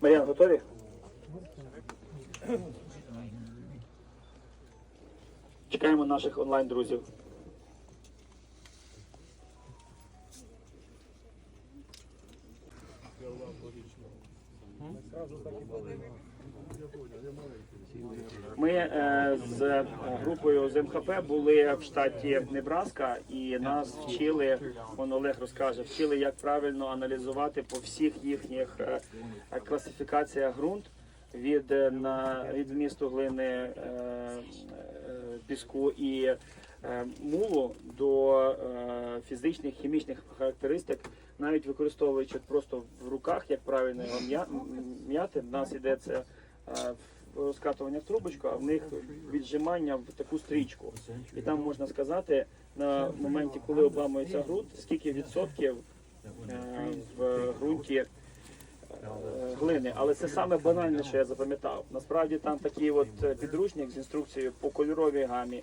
Мар'ян, готові? Чекаємо наших онлайн-друзів. Ми е, з групою з МХП були в штаті Небраска і нас вчили, он Олег розкаже, вчили, як правильно аналізувати по всіх їхніх е, е, класифікаціях ґрунт від, е, на, від вмісту глини е, е, піску і е, мулу до е, фізичних хімічних характеристик, навіть використовуючи просто в руках, як правильно його м'яти, в нас іде це е, в розкатування в трубочку, а в них віджимання в таку стрічку. І там можна сказати на моменті, коли обламується ґрунт, скільки відсотків е, в ґрунті е, глини. Але це саме банальне, що я запам'ятав. Насправді там такий от е, підручник з інструкцією по кольоровій гамі,